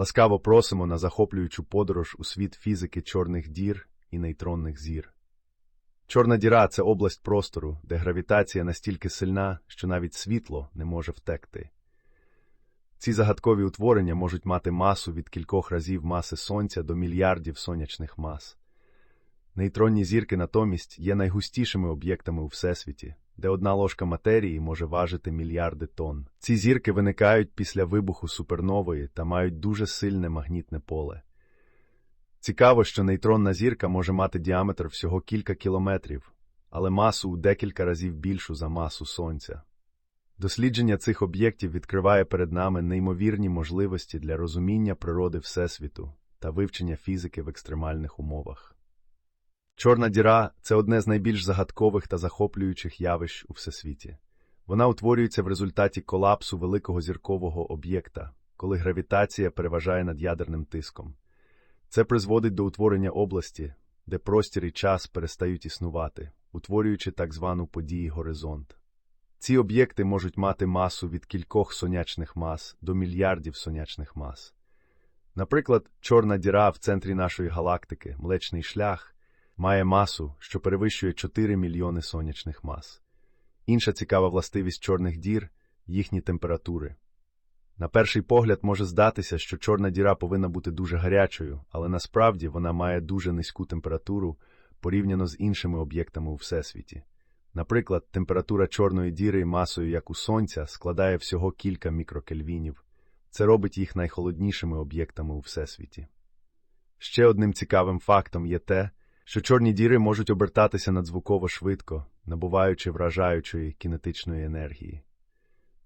Ласкаво просимо на захоплюючу подорож у світ фізики чорних дір і нейтронних зір. Чорна діра це область простору, де гравітація настільки сильна, що навіть світло не може втекти. Ці загадкові утворення можуть мати масу від кількох разів маси Сонця до мільярдів сонячних мас. Нейтронні зірки натомість є найгустішими об'єктами у Всесвіті, де одна ложка матерії може важити мільярди тонн. Ці зірки виникають після вибуху супернової та мають дуже сильне магнітне поле. Цікаво, що нейтронна зірка може мати діаметр всього кілька кілометрів, але масу у декілька разів більшу за масу Сонця. Дослідження цих об'єктів відкриває перед нами неймовірні можливості для розуміння природи Всесвіту та вивчення фізики в екстремальних умовах. Чорна діра це одне з найбільш загадкових та захоплюючих явищ у всесвіті. Вона утворюється в результаті колапсу великого зіркового об'єкта, коли гравітація переважає над ядерним тиском. Це призводить до утворення області, де простір і час перестають існувати, утворюючи так звану події горизонт. Ці об'єкти можуть мати масу від кількох сонячних мас до мільярдів сонячних мас. Наприклад, чорна діра в центрі нашої галактики, Млечний шлях, має масу, що перевищує 4 мільйони сонячних мас. Інша цікава властивість чорних дір їхні температури. На перший погляд може здатися, що чорна діра повинна бути дуже гарячою, але насправді вона має дуже низьку температуру порівняно з іншими об'єктами у всесвіті. Наприклад, температура чорної діри масою, як у Сонця, складає всього кілька мікрокельвінів. Це робить їх найхолоднішими об'єктами у всесвіті. Ще одним цікавим фактом є те, що чорні діри можуть обертатися надзвуково швидко, набуваючи вражаючої кінетичної енергії.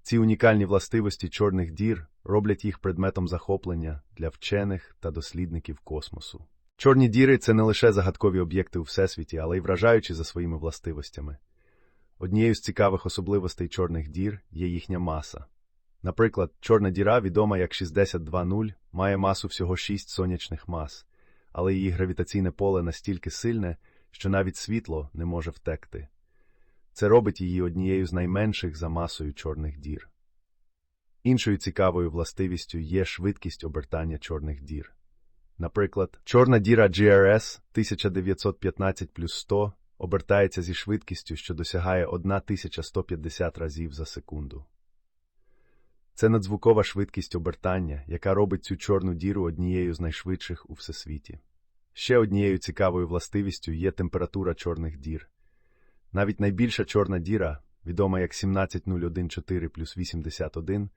Ці унікальні властивості чорних дір роблять їх предметом захоплення для вчених та дослідників космосу. Чорні діри це не лише загадкові об'єкти у всесвіті, але й вражаючі за своїми властивостями. Однією з цікавих особливостей чорних дір є їхня маса. Наприклад, чорна діра, відома як 62.0, має масу всього 6 сонячних мас, але її гравітаційне поле настільки сильне, що навіть світло не може втекти. Це робить її однією з найменших за масою чорних дір. Іншою цікавою властивістю є швидкість обертання чорних дір. Наприклад, чорна діра GRS 1915 плюс 100 обертається зі швидкістю, що досягає 1150 разів за секунду. Це надзвукова швидкість обертання, яка робить цю чорну діру однією з найшвидших у всесвіті. Ще однією цікавою властивістю є температура чорних дір. Навіть найбільша чорна діра, відома як 17014 плюс 81,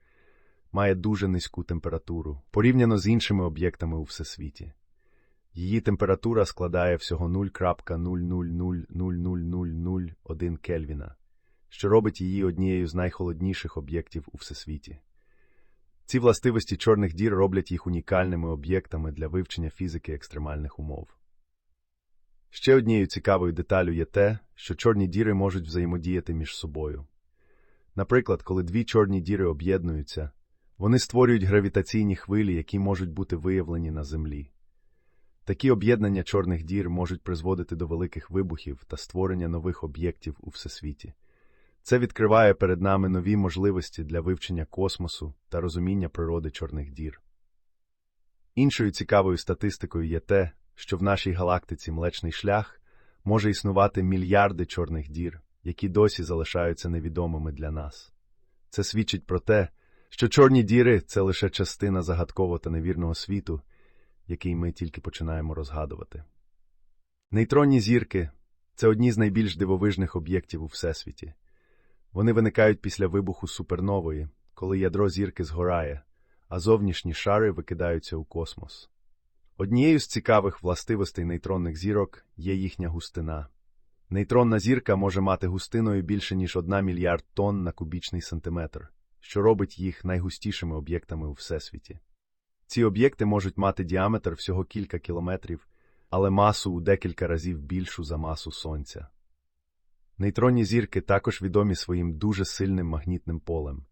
має дуже низьку температуру порівняно з іншими об'єктами у всесвіті. Її температура складає всього 0.0000001 Кельвіна, що робить її однією з найхолодніших об'єктів у всесвіті. Ці властивості чорних дір роблять їх унікальними об'єктами для вивчення фізики екстремальних умов. Ще однією цікавою деталю є те, що чорні діри можуть взаємодіяти між собою. Наприклад, коли дві чорні діри об'єднуються, вони створюють гравітаційні хвилі, які можуть бути виявлені на Землі. Такі об'єднання чорних дір можуть призводити до великих вибухів та створення нових об'єктів у всесвіті. Це відкриває перед нами нові можливості для вивчення космосу та розуміння природи чорних дір. Іншою цікавою статистикою є те, що в нашій галактиці Млечний шлях може існувати мільярди чорних дір, які досі залишаються невідомими для нас. Це свідчить про те, що чорні діри це лише частина загадкового та невірного світу, який ми тільки починаємо розгадувати. Нейтронні зірки це одні з найбільш дивовижних об'єктів у Всесвіті. Вони виникають після вибуху супернової, коли ядро зірки згорає, а зовнішні шари викидаються у космос. Однією з цікавих властивостей нейтронних зірок є їхня густина. Нейтронна зірка може мати густиною більше ніж 1 мільярд тонн на кубічний сантиметр, що робить їх найгустішими об'єктами у всесвіті. Ці об'єкти можуть мати діаметр всього кілька кілометрів, але масу у декілька разів більшу за масу Сонця. Нейтронні зірки також відомі своїм дуже сильним магнітним полем.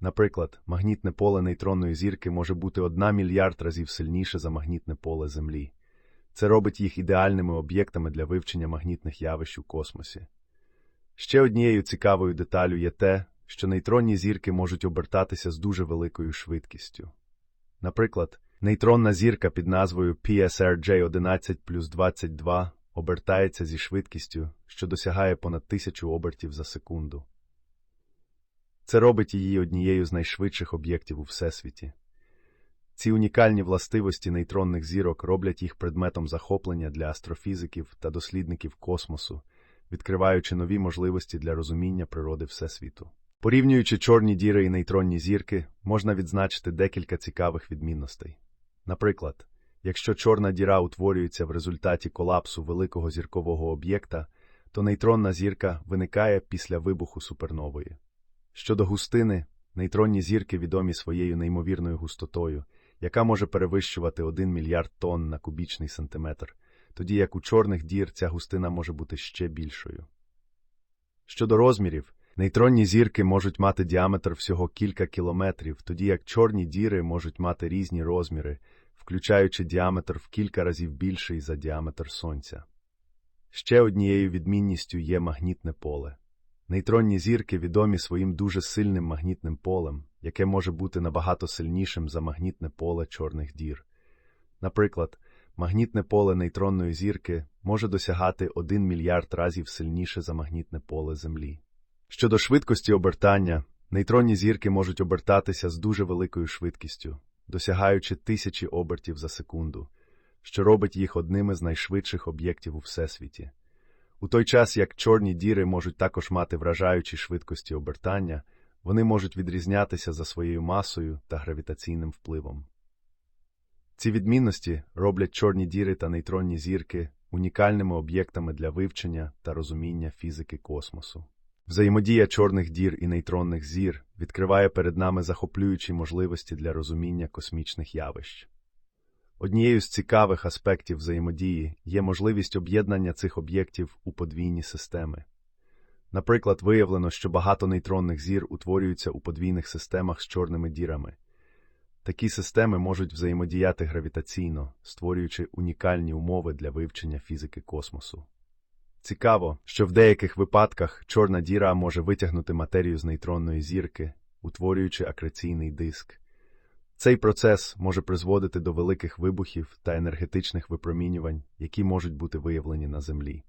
Наприклад, магнітне поле нейтронної зірки може бути одна мільярд разів сильніше за магнітне поле Землі. Це робить їх ідеальними об'єктами для вивчення магнітних явищ у космосі. Ще однією цікавою деталю є те, що нейтронні зірки можуть обертатися з дуже великою швидкістю. Наприклад, нейтронна зірка під назвою PSRJ 11 плюс 22 обертається зі швидкістю, що досягає понад тисячу обертів за секунду. Це робить її однією з найшвидших об'єктів у всесвіті. Ці унікальні властивості нейтронних зірок роблять їх предметом захоплення для астрофізиків та дослідників космосу, відкриваючи нові можливості для розуміння природи Всесвіту. Порівнюючи чорні діри і нейтронні зірки, можна відзначити декілька цікавих відмінностей. Наприклад, якщо чорна діра утворюється в результаті колапсу великого зіркового об'єкта, то нейтронна зірка виникає після вибуху супернової. Щодо густини, нейтронні зірки відомі своєю неймовірною густотою, яка може перевищувати 1 мільярд тонн на кубічний сантиметр, тоді як у чорних дір ця густина може бути ще більшою. Щодо розмірів, нейтронні зірки можуть мати діаметр всього кілька кілометрів, тоді як чорні діри можуть мати різні розміри, включаючи діаметр в кілька разів більший за діаметр Сонця. Ще однією відмінністю є магнітне поле. Нейтронні зірки відомі своїм дуже сильним магнітним полем, яке може бути набагато сильнішим за магнітне поле чорних дір. Наприклад, магнітне поле нейтронної зірки може досягати 1 мільярд разів сильніше за магнітне поле Землі. Щодо швидкості обертання, нейтронні зірки можуть обертатися з дуже великою швидкістю, досягаючи тисячі обертів за секунду, що робить їх одними з найшвидших об'єктів у всесвіті. У той час як чорні діри можуть також мати вражаючі швидкості обертання, вони можуть відрізнятися за своєю масою та гравітаційним впливом. Ці відмінності роблять чорні діри та нейтронні зірки унікальними об'єктами для вивчення та розуміння фізики космосу. Взаємодія чорних дір і нейтронних зір відкриває перед нами захоплюючі можливості для розуміння космічних явищ. Однією з цікавих аспектів взаємодії є можливість об'єднання цих об'єктів у подвійні системи. Наприклад, виявлено, що багато нейтронних зір утворюються у подвійних системах з чорними дірами. Такі системи можуть взаємодіяти гравітаційно, створюючи унікальні умови для вивчення фізики космосу. Цікаво, що в деяких випадках чорна діра може витягнути матерію з нейтронної зірки, утворюючи акреційний диск. Цей процес може призводити до великих вибухів та енергетичних випромінювань, які можуть бути виявлені на Землі.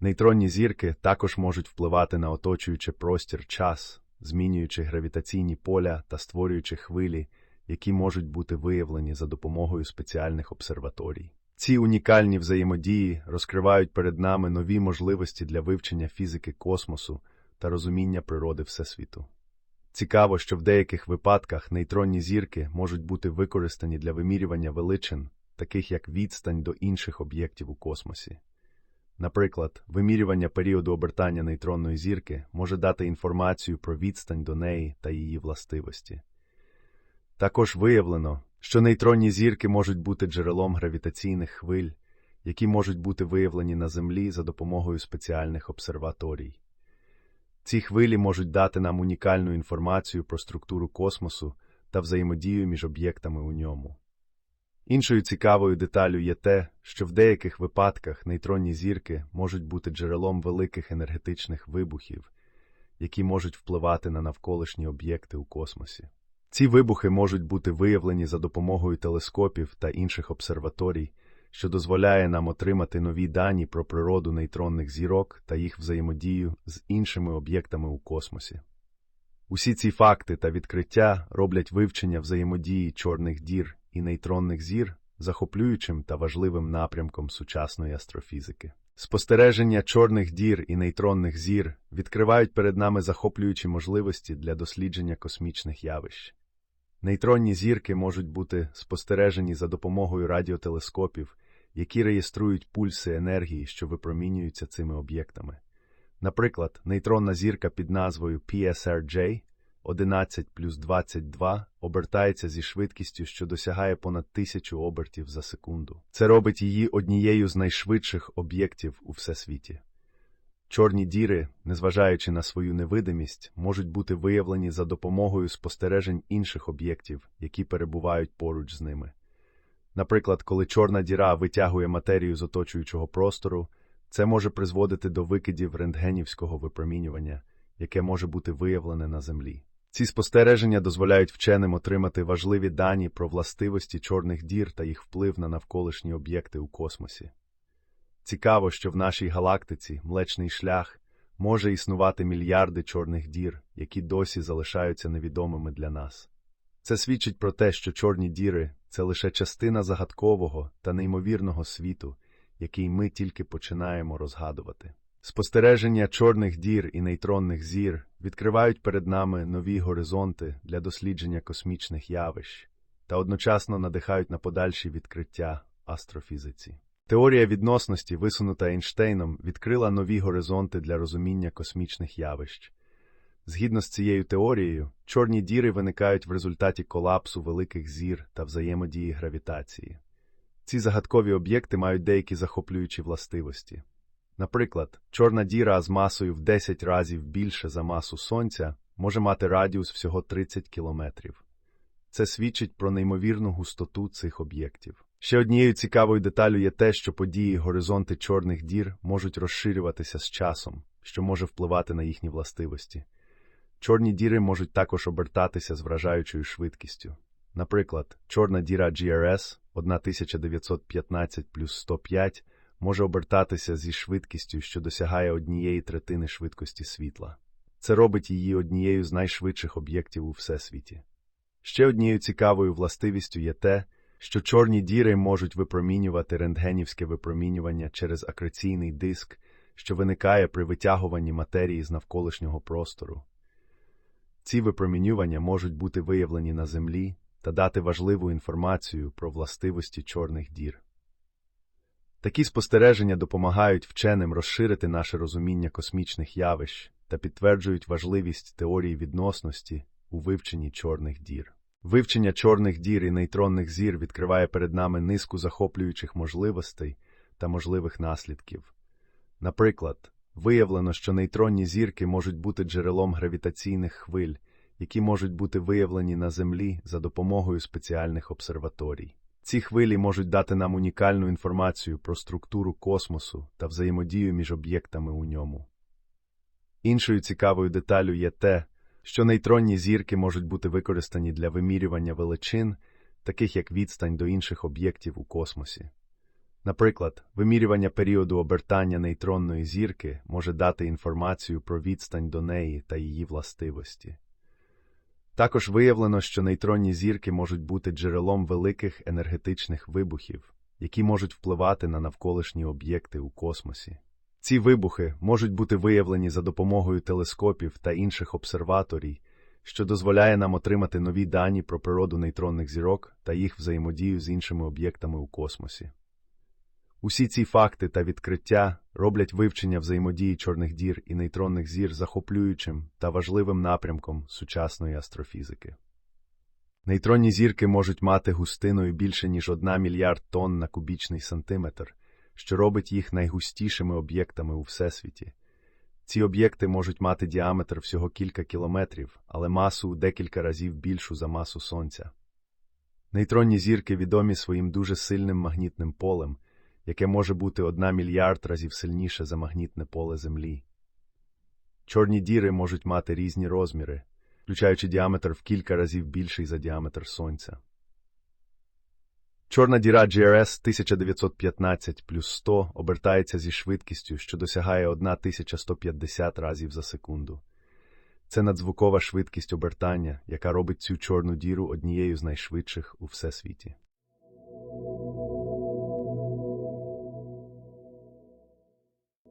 Нейтронні зірки також можуть впливати на оточуючий простір час, змінюючи гравітаційні поля та створюючи хвилі, які можуть бути виявлені за допомогою спеціальних обсерваторій. Ці унікальні взаємодії розкривають перед нами нові можливості для вивчення фізики космосу та розуміння природи Всесвіту. Цікаво, що в деяких випадках нейтронні зірки можуть бути використані для вимірювання величин, таких як відстань до інших об'єктів у космосі. Наприклад, вимірювання періоду обертання нейтронної зірки може дати інформацію про відстань до неї та її властивості. Також виявлено, що нейтронні зірки можуть бути джерелом гравітаційних хвиль, які можуть бути виявлені на Землі за допомогою спеціальних обсерваторій. Ці хвилі можуть дати нам унікальну інформацію про структуру космосу та взаємодію між об'єктами у ньому. Іншою цікавою деталю є те, що в деяких випадках нейтронні зірки можуть бути джерелом великих енергетичних вибухів, які можуть впливати на навколишні об'єкти у космосі. Ці вибухи можуть бути виявлені за допомогою телескопів та інших обсерваторій, що дозволяє нам отримати нові дані про природу нейтронних зірок та їх взаємодію з іншими об'єктами у космосі. Усі ці факти та відкриття роблять вивчення взаємодії чорних дір і нейтронних зір захоплюючим та важливим напрямком сучасної астрофізики. Спостереження чорних дір і нейтронних зір відкривають перед нами захоплюючі можливості для дослідження космічних явищ. Нейтронні зірки можуть бути спостережені за допомогою радіотелескопів, які реєструють пульси енергії, що випромінюються цими об'єктами. Наприклад, нейтронна зірка під назвою PSRJ 11 плюс 22 обертається зі швидкістю, що досягає понад тисячу обертів за секунду. Це робить її однією з найшвидших об'єктів у всесвіті. Чорні діри, незважаючи на свою невидимість, можуть бути виявлені за допомогою спостережень інших об'єктів, які перебувають поруч з ними. Наприклад, коли чорна діра витягує матерію з оточуючого простору, це може призводити до викидів рентгенівського випромінювання, яке може бути виявлене на Землі. Ці спостереження дозволяють вченим отримати важливі дані про властивості чорних дір та їх вплив на навколишні об'єкти у космосі. Цікаво, що в нашій галактиці Млечний шлях може існувати мільярди чорних дір, які досі залишаються невідомими для нас. Це свідчить про те, що чорні діри це лише частина загадкового та неймовірного світу, який ми тільки починаємо розгадувати. Спостереження чорних дір і нейтронних зір відкривають перед нами нові горизонти для дослідження космічних явищ та одночасно надихають на подальші відкриття астрофізиці. Теорія відносності, висунута Ейнштейном, відкрила нові горизонти для розуміння космічних явищ. Згідно з цією теорією, чорні діри виникають в результаті колапсу великих зір та взаємодії гравітації. Ці загадкові об'єкти мають деякі захоплюючі властивості. Наприклад, чорна діра з масою в 10 разів більше за масу Сонця може мати радіус всього 30 кілометрів. Це свідчить про неймовірну густоту цих об'єктів. Ще однією цікавою деталю є те, що події горизонти чорних дір можуть розширюватися з часом, що може впливати на їхні властивості. Чорні діри можуть також обертатися з вражаючою швидкістю. Наприклад, чорна діра GRS 1915 плюс 105 може обертатися зі швидкістю, що досягає однієї третини швидкості світла. Це робить її однією з найшвидших об'єктів у всесвіті. Ще однією цікавою властивістю є те, що чорні діри можуть випромінювати рентгенівське випромінювання через акреційний диск, що виникає при витягуванні матерії з навколишнього простору. Ці випромінювання можуть бути виявлені на Землі та дати важливу інформацію про властивості чорних дір. Такі спостереження допомагають вченим розширити наше розуміння космічних явищ та підтверджують важливість теорії відносності у вивченні чорних дір. Вивчення чорних дір і нейтронних зір відкриває перед нами низку захоплюючих можливостей та можливих наслідків. Наприклад, виявлено, що нейтронні зірки можуть бути джерелом гравітаційних хвиль, які можуть бути виявлені на Землі за допомогою спеціальних обсерваторій. Ці хвилі можуть дати нам унікальну інформацію про структуру космосу та взаємодію між об'єктами у ньому. Іншою цікавою деталю є те, що нейтронні зірки можуть бути використані для вимірювання величин, таких як відстань до інших об'єктів у космосі. Наприклад, вимірювання періоду обертання нейтронної зірки може дати інформацію про відстань до неї та її властивості. Також виявлено, що нейтронні зірки можуть бути джерелом великих енергетичних вибухів, які можуть впливати на навколишні об'єкти у космосі. Ці вибухи можуть бути виявлені за допомогою телескопів та інших обсерваторій, що дозволяє нам отримати нові дані про природу нейтронних зірок та їх взаємодію з іншими об'єктами у космосі. Усі ці факти та відкриття роблять вивчення взаємодії чорних дір і нейтронних зір захоплюючим та важливим напрямком сучасної астрофізики. Нейтронні зірки можуть мати густиною більше ніж 1 мільярд тонн на кубічний сантиметр, що робить їх найгустішими об'єктами у всесвіті. Ці об'єкти можуть мати діаметр всього кілька кілометрів, але масу декілька разів більшу за масу Сонця. Нейтронні зірки відомі своїм дуже сильним магнітним полем яке може бути одна мільярд разів сильніше за магнітне поле Землі. Чорні діри можуть мати різні розміри, включаючи діаметр в кілька разів більший за діаметр Сонця. Чорна діра GRS 1915 плюс 100 обертається зі швидкістю, що досягає 1150 разів за секунду. Це надзвукова швидкість обертання, яка робить цю чорну діру однією з найшвидших у всесвіті.